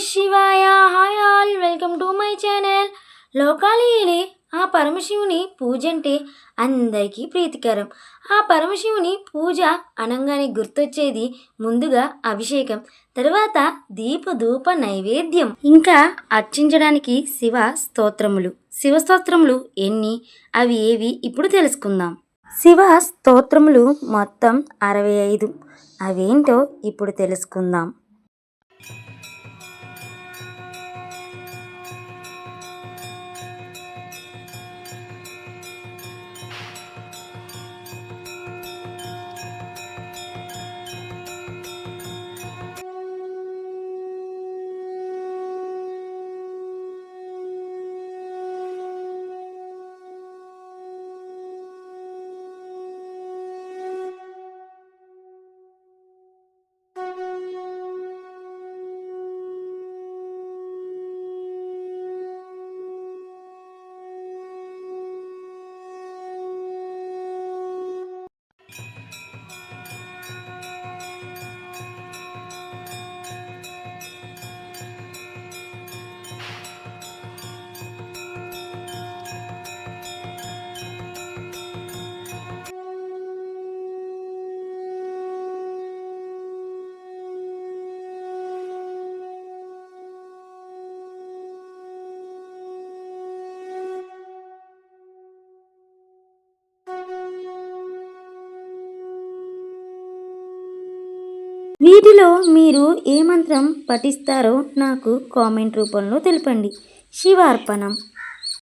శివాయ. Hi all welcome to my channel లోకాలీలే ఆ పరమశివుని పూజ అంటే అందరికీ ప్రీతికరం. ఆ పరమశివుని పూజ అనంగానే గుర్తొచ్చేది ముందుగా అభిషేకం తర్వాత దీపధూప నైవేద్యం. ఇంకా అర్చించడానికి శివ స్తోత్రములు. శివ స్తోత్రములు ఎన్ని? అవి ఏవి? ఇప్పుడు తెలుసుకుందాం. శివ స్తోత్రములు మొత్తం అరవై ఐదు. అవేంటో ఇప్పుడు తెలుసుకుందాం. వీటిలో మీరు ఏ మంత్రం పఠిస్తారో నాకు కామెంట్ రూపంలో తెలపండి. శివార్పణం.